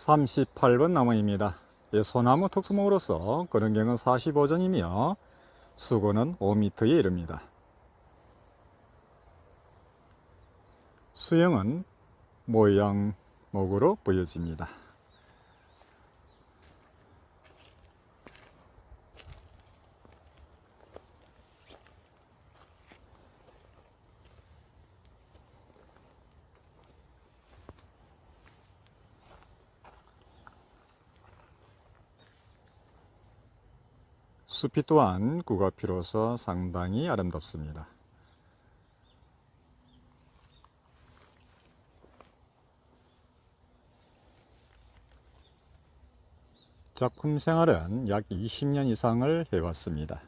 38번 나무입니다. 이 소나무 특수목으로서 그런경은 45전이며 수고는 5m에 이릅니다. 수영은 모양목으로 보여집니다. 숲이 또한 국화피로서 상당히 아름답습니다. 작품 생활은 약 20년 이상을 해왔습니다.